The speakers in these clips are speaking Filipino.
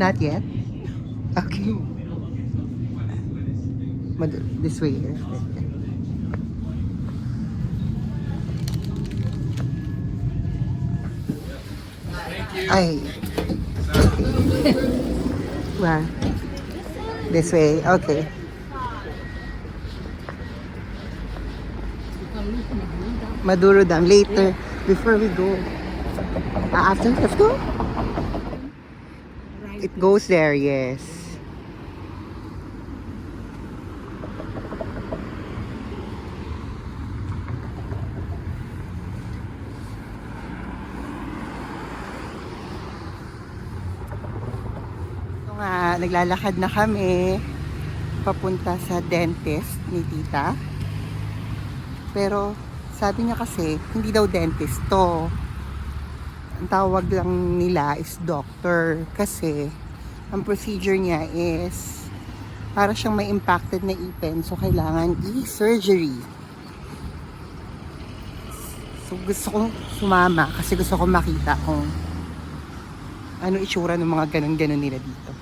Not yet? Okay. Mad- this way here. Ay. Wow. This way. Okay. Maduro Dam. Later. Before we go. Ah, after, let's go. It goes there, yes. Nga, naglalakad na kami papunta sa dentist ni tita. Pero sabi niya kasi, hindi daw dentist to. Ang tawag lang nila is doctor kasi ang procedure niya is para siyang may impacted na ipin so kailangan i-surgery. So gusto kong sumama kasi gusto kong makita kung ano itsura ng mga ganun-ganun nila dito.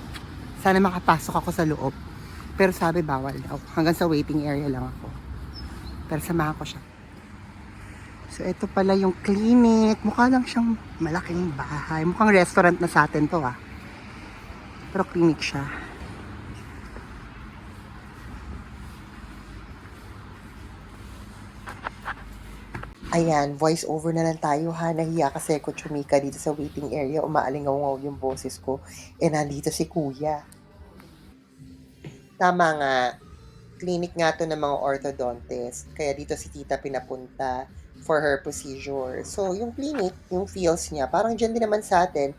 Sana makapasok ako sa loob. Pero sabi bawal daw. Hanggang sa waiting area lang ako. Pero samahan ko siya. So, ito pala yung clinic. Mukha lang siyang malaking bahay. Mukhang restaurant na sa atin to ah. Pero clinic siya. Ayan, voice over na lang tayo ha. Nahiya kasi ako chumika dito sa waiting area. Umaalingaw yung boses ko. Eh, nandito si kuya. Tama nga. Clinic nga to ng mga orthodontist. Kaya dito si tita pinapunta for her procedure. So, yung clinic, yung feels niya, parang dyan din naman sa atin.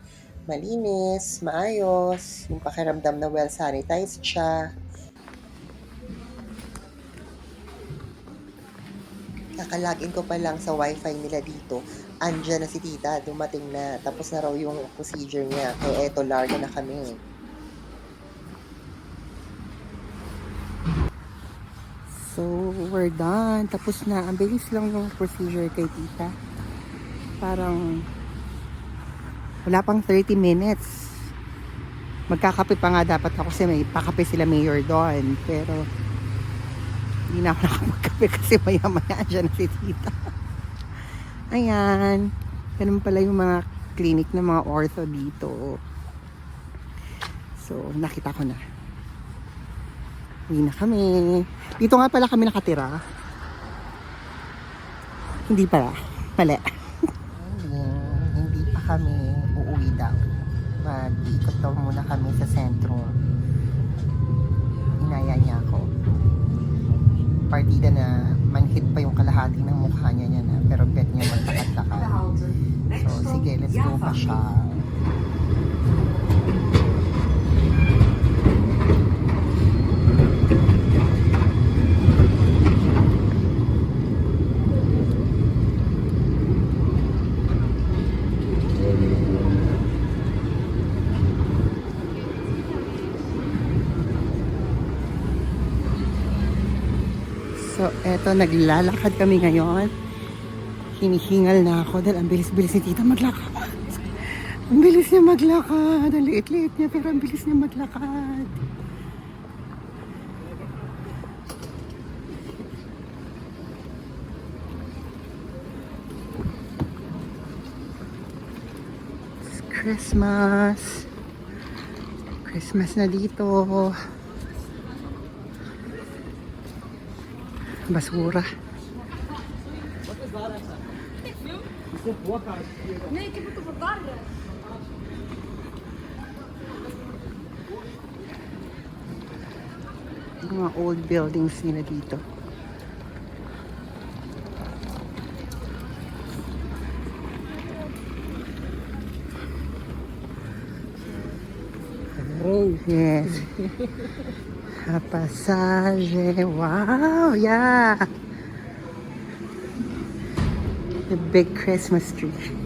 Malinis, maayos, yung pakiramdam na well sanitized siya. Kakalagin ko pa lang sa wifi nila dito. Andyan na si tita, dumating na. Tapos na raw yung procedure niya. Kaya eto, larga na kami. So, we're done. Tapos na. Ang bilis lang yung procedure kay tita. Parang wala pang 30 minutes. Magkakape pa nga dapat ako kasi may pakape sila mayor doon. Pero hindi na ako nakapagkape kasi maya maya dyan na si tita. Ayan. Ganun pala yung mga clinic ng mga ortho dito. So, nakita ko na. Uwi na kami. Dito nga pala kami nakatira. Hindi pala. Mali. hindi, hindi pa kami uuwi daw. Mag-ikot daw muna kami sa sentro. Inaya niya ako. Partida na manhit pa yung kalahati ng mukha niya niya na. Pero bet niya maglakad-lakad. So, sige, let's go pa siya. So, eto, naglalakad kami ngayon. Hinihingal na ako dahil ang bilis-bilis ni tita maglakad. Ang bilis niya maglakad. Ang liit-liit niya pero ang bilis niya maglakad. It's Christmas. Christmas na dito. Basura. Mga old buildings nila dito. Oh, Yes. A passage. Wow, yeah. The big Christmas tree.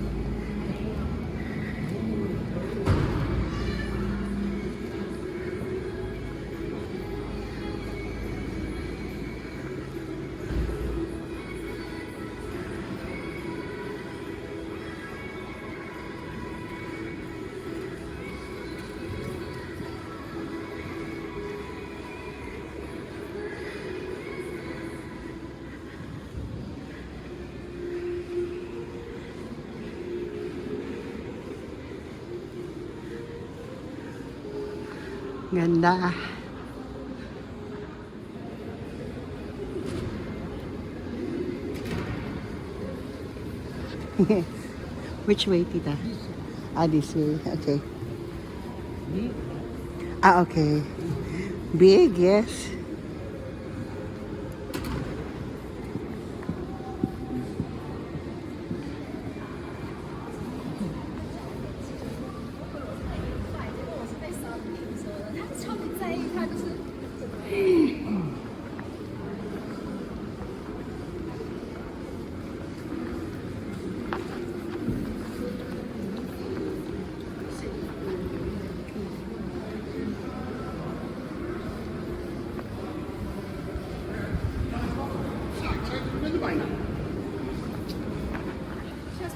Ganda. Which way, tita? Ah, this way. Okay. Ah, okay. Big, yes.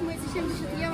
为止，现在是第二。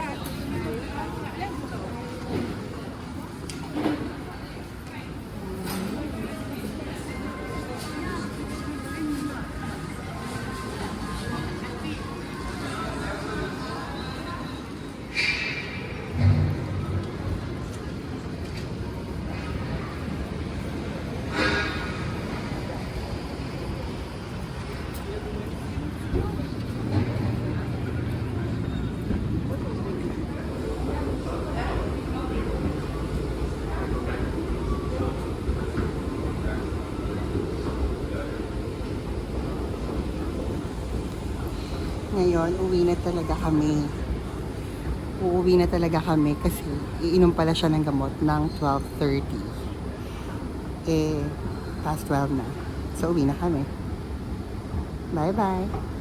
Ngayon, uwi na talaga kami. Uuwi na talaga kami kasi iinom pala siya ng gamot ng 12.30. Eh, past 12 na. So, uwi na kami. Bye-bye.